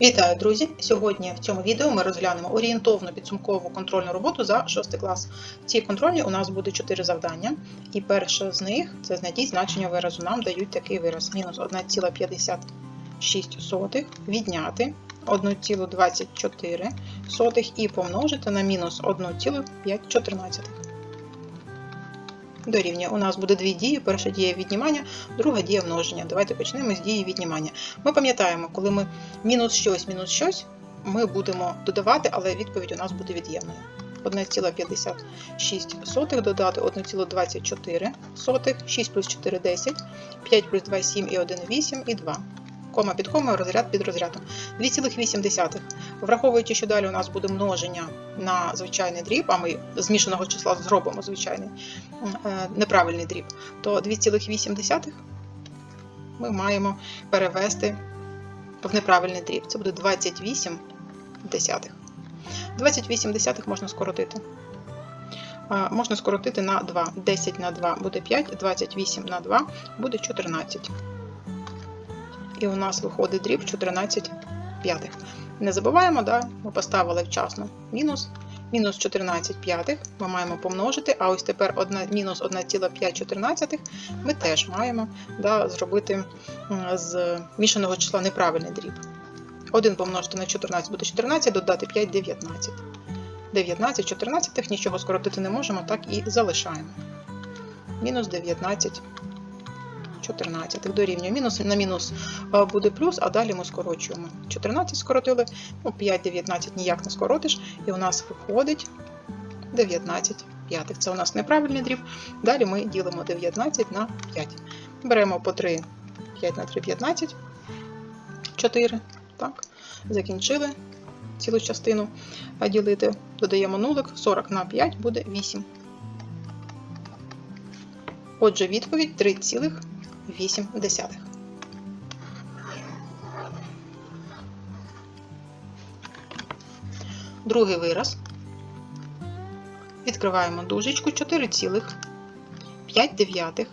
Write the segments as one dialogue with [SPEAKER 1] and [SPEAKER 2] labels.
[SPEAKER 1] Вітаю, друзі! Сьогодні в цьому відео ми розглянемо орієнтовну підсумкову контрольну роботу за 6 клас. В цій контрольній у нас буде 4 завдання, і перше з них це знайдіть значення виразу. Нам дають такий вираз: мінус 1,56 відняти 1,24 і помножити на мінус 1,514. Дорівнює. У нас буде дві дії. Перша дія віднімання, друга дія множення. Давайте почнемо з дії віднімання. Ми пам'ятаємо, коли ми мінус щось, мінус щось, ми будемо додавати, але відповідь у нас буде від'ємною. 1,56 додати 1,24, 6 плюс 4 – 10, 5 плюс 2 – 7 і 1 – 8 і 2. Кома під комою, розряд під розрядом. 2,8. Враховуючи, що далі у нас буде множення на звичайний дріб, а ми змішаного числа зробимо звичайний е, неправильний дріб, то 2,8 ми маємо перевести в неправильний дріб. Це буде 28 десятих. 28 десятих можна скоротити. Можна скоротити на 2. 10 на 2 буде 5, 28 на 2 буде 14. І у нас виходить дріб 14 п'ятих. Не забуваємо, да, ми поставили вчасно мінус. Мінус 14 п'ятих ми маємо помножити, а ось тепер мінус 1,514 ми теж маємо да, зробити з мішаного числа неправильний дріб. 1 помножити на 14 буде 14, додати 5 – 19. 19, 14, нічого скоротити не можемо, так і залишаємо. Мінус 19, 14 дорівнює. Мінус на мінус е, буде плюс, а далі ми скорочуємо. 14 скоротили, ну 5, 19 ніяк не скоротиш, і у нас виходить 19 п'ятих. Це у нас неправильний дріб. Далі ми ділимо 19 на 5. Беремо по 3, 5 на 3, 15, 4. Так, закінчили цілу частину ділити. Додаємо нулик, 40 на 5 буде 8. Отже, відповідь 3,8. Другий вираз. Відкриваємо дужечку 4,5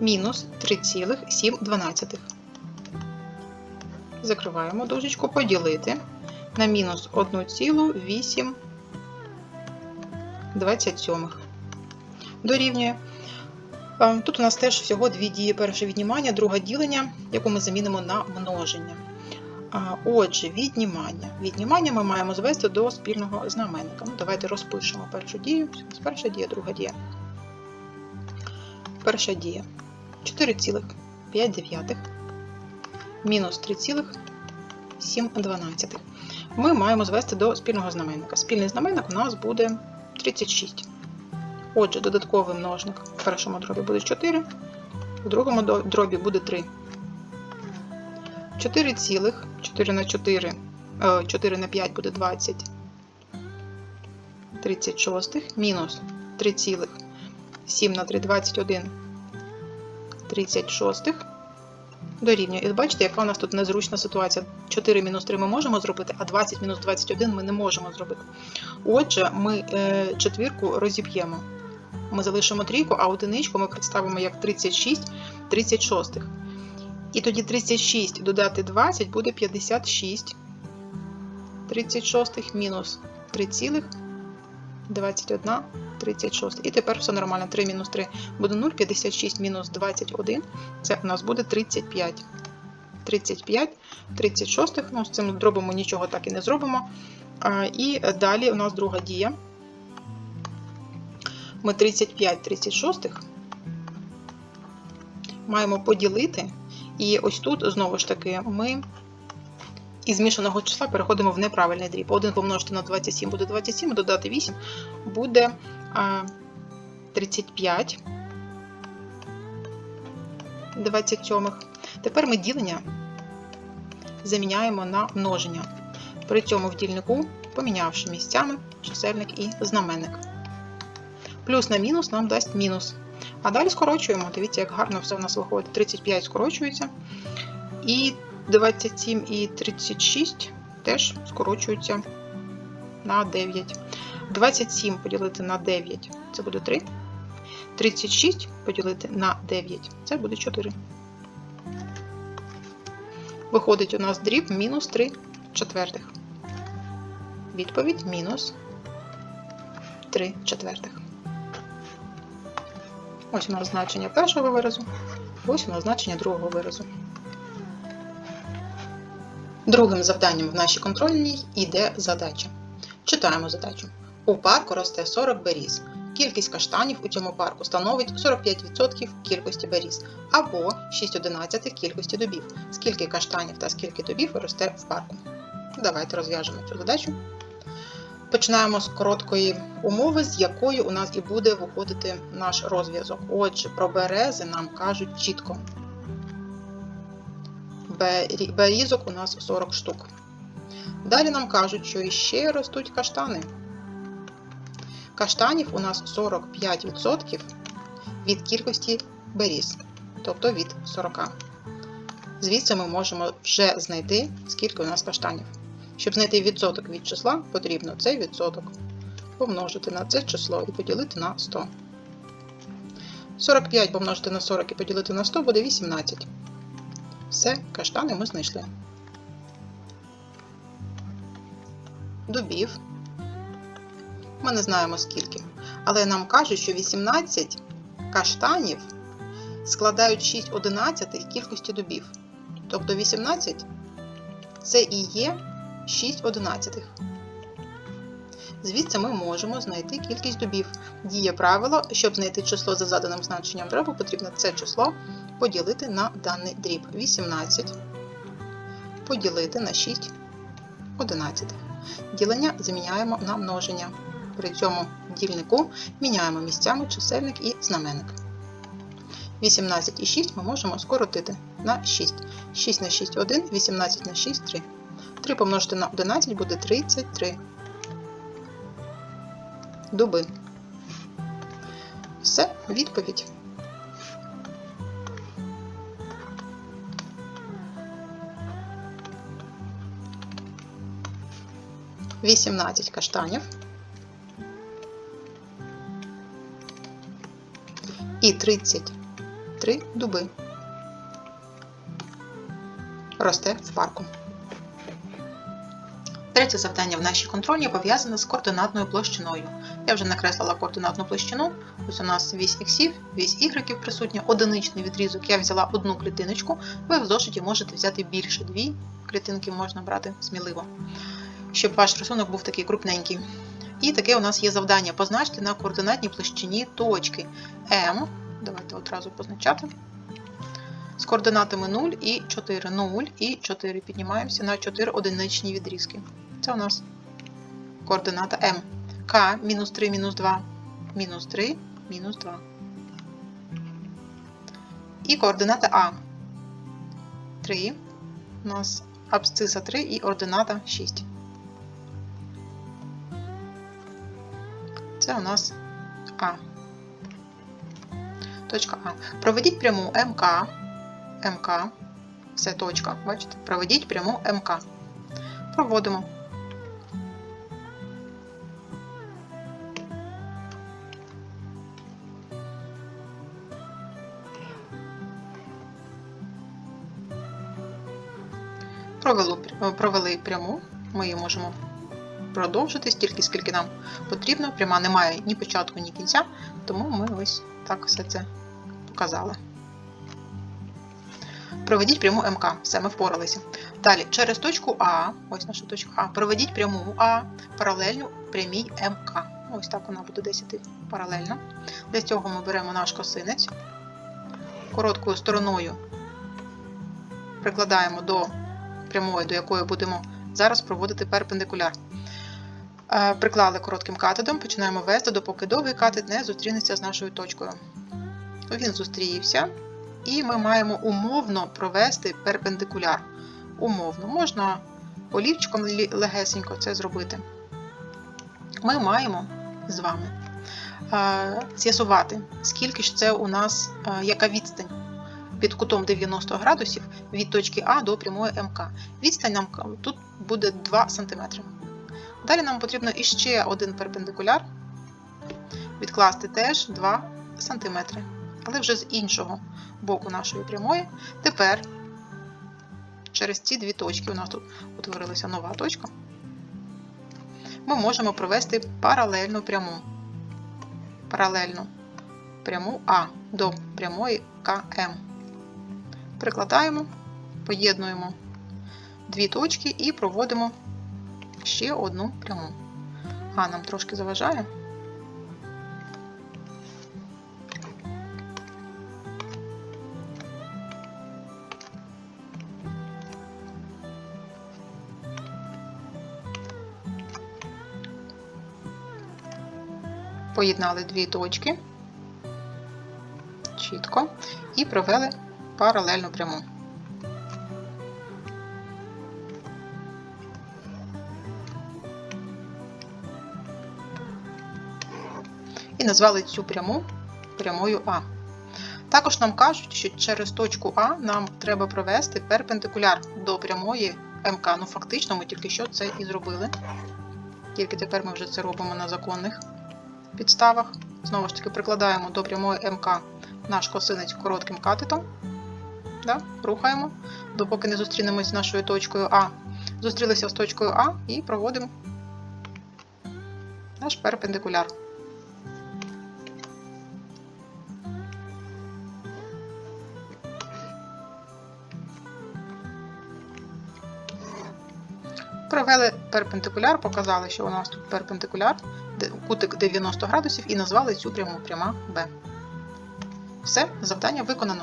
[SPEAKER 1] мінус 3,7. Закриваємо дужечку, поділити на мінус 1,8 дорівнює. Тут у нас теж всього дві дії: перше віднімання, друге ділення, яку ми замінимо на множення. Отже, віднімання. Віднімання ми маємо звести до спільного знаменника. Ну, Давайте розпишемо першу дію. Перша дія, друга дія. Перша дія 4,5 мінус 3,7. Ми маємо звести до спільного знаменника. Спільний знаменник у нас буде 36. Отже, додатковий множник в першому дробі буде 4, в другому дробі буде 3. 4 цілих, 4 на 4, 4 на 5 буде 20. 36 мінус 3 цілих, 7 на 3, 21, 36 дорівнює. І бачите, яка у нас тут незручна ситуація. 4 мінус 3 ми можемо зробити, а 20 мінус 21 ми не можемо зробити. Отже, ми е, четвірку розіб'ємо. Ми залишимо трійку, а одиничку ми представимо як 36 36. І тоді 36 додати 20 буде 56. 36 мінус 3,21 36. І тепер все нормально. 3 мінус 3 буде 0, 56 мінус 21. Це у нас буде 35. 35, 36. Ну, з цим дробом ми нічого так і не зробимо. І далі у нас друга дія. Ми 35 36 маємо поділити. І ось тут, знову ж таки, ми із змішаного числа переходимо в неправильний дріб. 1 помножити на 27 буде 27, додати 8 буде а, 35 27. Тепер ми ділення заміняємо на множення. При цьому в дільнику, помінявши місцями чисельник і знаменник. Плюс на мінус нам дасть мінус. А далі скорочуємо. Дивіться, як гарно все в нас виходить. 35 скорочується. І 27 і 36 теж скорочуються на 9. 27 поділити на 9 це буде 3. 36 поділити на 9 це буде 4. Виходить у нас дріб мінус 3 четвертих. Відповідь мінус 3 четвертих. Ось у нас значення першого виразу, ось у нас значення другого виразу. Другим завданням в нашій контрольній йде задача. Читаємо задачу. У парку росте 40 беріз. Кількість каштанів у цьому парку становить 45% кількості беріз або 6 одинадцятих кількості дубів. Скільки каштанів та скільки дубів росте в парку? Давайте розв'яжемо цю задачу. Починаємо з короткої умови, з якої у нас і буде виходити наш розв'язок. Отже, про берези нам кажуть чітко. Берізок у нас 40 штук. Далі нам кажуть, що іще ростуть каштани. Каштанів у нас 45% від кількості беріз, тобто від 40. Звідси ми можемо вже знайти, скільки у нас каштанів. Щоб знайти відсоток від числа, потрібно цей відсоток помножити на це число і поділити на 100. 45 помножити на 40 і поділити на 100 буде 18. Все, каштани ми знайшли. Дубів. Ми не знаємо скільки. Але нам кажуть, що 18 каштанів складають 6 одинадцятих кількості дубів. Тобто 18 це і є 6 одинадцятих. Звідси ми можемо знайти кількість дубів. Діє правило, щоб знайти число за заданим значенням дробу, потрібно це число поділити на даний дріб. 18 поділити на 6 одинадцятих. Ділення заміняємо на множення. При цьому дільнику міняємо місцями чисельник і знаменник. 18 і 6 ми можемо скоротити на 6. 6 на 6 1, 18 на 6 3. 3 помножити на 11 буде 33. Дуби. Все, відповідь. Вісімнадцять каштанів. І 33 дуби. Росте в парку. Третє завдання в нашій контрольні пов'язане з координатною площиною. Я вже накреслила координатну площину. Ось у нас вісь іксів, вісь ігреків присутня, одиничний відрізок. Я взяла одну клітиночку. Ви в зошиті можете взяти більше. Дві клітинки можна брати сміливо, щоб ваш рисунок був такий крупненький. І таке у нас є завдання. Позначте на координатній площині точки М. Давайте одразу позначати. З координатами 0 і 4. 0 і 4. Піднімаємося на 4 одиничні відрізки. Це у нас координата М. К мінус 3, мінус 2, мінус 3, мінус 2. І координата А. 3. У нас абсциса 3 і ордината 6. Це у нас А. Точка А. Проведіть пряму МК. МК. Це точка. Бачите? Проведіть пряму МК. Проводимо. Провели, провели пряму. Ми її можемо продовжити стільки, скільки нам потрібно. Пряма не має ні початку, ні кінця, тому ми ось так все це показали. Проведіть пряму МК. Все, ми впоралися. Далі, через точку А, ось наша точка А, проведіть пряму А паралельну прямій МК. Ось так вона буде десь іти паралельно. Для цього ми беремо наш косинець, короткою стороною прикладаємо до прямої, до якої будемо зараз проводити перпендикуляр. Е, Приклали коротким катетом, починаємо вести, допоки довгий катет не зустрінеться з нашою точкою. Він зустрівся, і ми маємо умовно провести перпендикуляр. Умовно, можна олівчиком лі- легесенько це зробити. Ми маємо з вами е, з'ясувати, скільки ж це у нас, е, яка відстань під кутом 90 градусів від точки А до прямої МК. Відстань нам тут буде 2 см. Далі нам потрібно іще один перпендикуляр відкласти теж 2 см, але вже з іншого боку нашої прямої. Тепер через ці дві точки, у нас тут утворилася нова точка, ми можемо провести паралельну пряму. Паралельну пряму А до прямої КМ. Прикладаємо, поєднуємо дві точки і проводимо ще одну пряму. А нам трошки заважає. Поєднали дві точки чітко і провели паралельну пряму. І назвали цю пряму прямою А. Також нам кажуть, що через точку А нам треба провести перпендикуляр до прямої МК. Ну, фактично, ми тільки що це і зробили. Тільки тепер ми вже це робимо на законних підставах. Знову ж таки, прикладаємо до прямої МК наш косинець коротким катетом. Да? Рухаємо, допоки не зустрінемось з нашою точкою А. Зустрілися з точкою А і проводимо наш перпендикуляр. Провели перпендикуляр, показали, що у нас тут перпендикуляр, кутик 90 градусів, і назвали цю пряму пряма Б. Все, завдання виконано.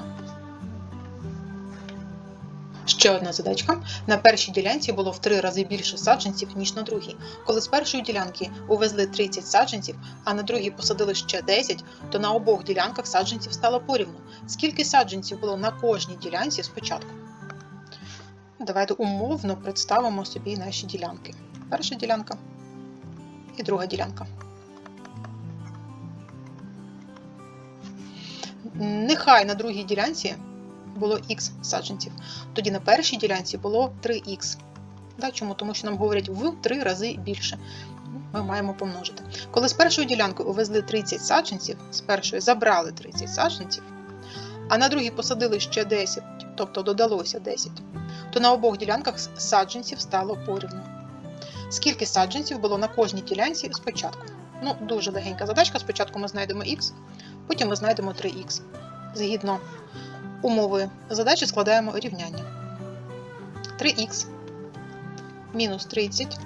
[SPEAKER 1] Ще одна задачка. На першій ділянці було в три рази більше саджанців, ніж на другій. Коли з першої ділянки увезли 30 саджанців, а на другій посадили ще 10, то на обох ділянках саджанців стало порівну. Скільки саджанців було на кожній ділянці спочатку? Давайте умовно представимо собі наші ділянки. Перша ділянка і друга ділянка. Нехай на другій ділянці було х саджанців. Тоді на першій ділянці було 3х. Да, чому? Тому що нам говорять в 3 рази більше. Ми маємо помножити. Коли з першої ділянки увезли 30 саджанців, з першої забрали 30 саджанців, а на другій посадили ще 10, тобто додалося 10, то на обох ділянках саджанців стало порівну. Скільки саджанців було на кожній ділянці спочатку? Ну, дуже легенька задачка. Спочатку ми знайдемо х, потім ми знайдемо 3х. Згідно умови задачі складаємо рівняння. 3х мінус 30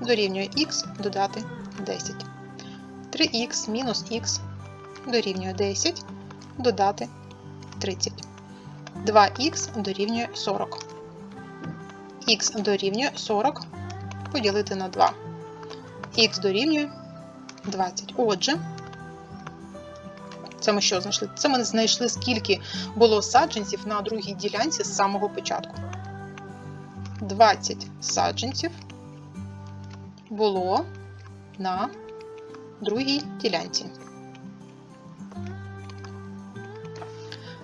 [SPEAKER 1] дорівнює х додати 10. 3х мінус х дорівнює 10 додати 30. 2х дорівнює 40. х дорівнює 40 поділити на 2. х дорівнює 20. Отже, це ми що знайшли? Це ми знайшли, скільки було саджанців на другій ділянці з самого початку. 20 саджанців було на другій ділянці.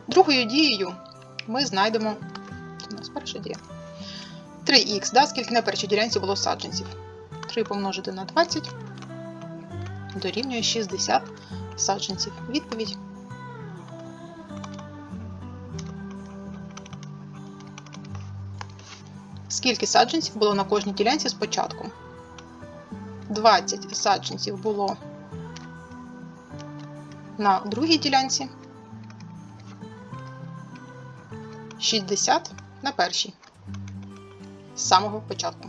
[SPEAKER 1] Другою дією ми знайдемо. У нас перша дія. 3х, да, скільки на першій ділянці було саджанців. 3 помножити на 20 дорівнює 60 саджанців. Відповідь. Скільки саджанців було на кожній ділянці спочатку? 20 саджанців було на другій ділянці. 60 на першій. З самого початку.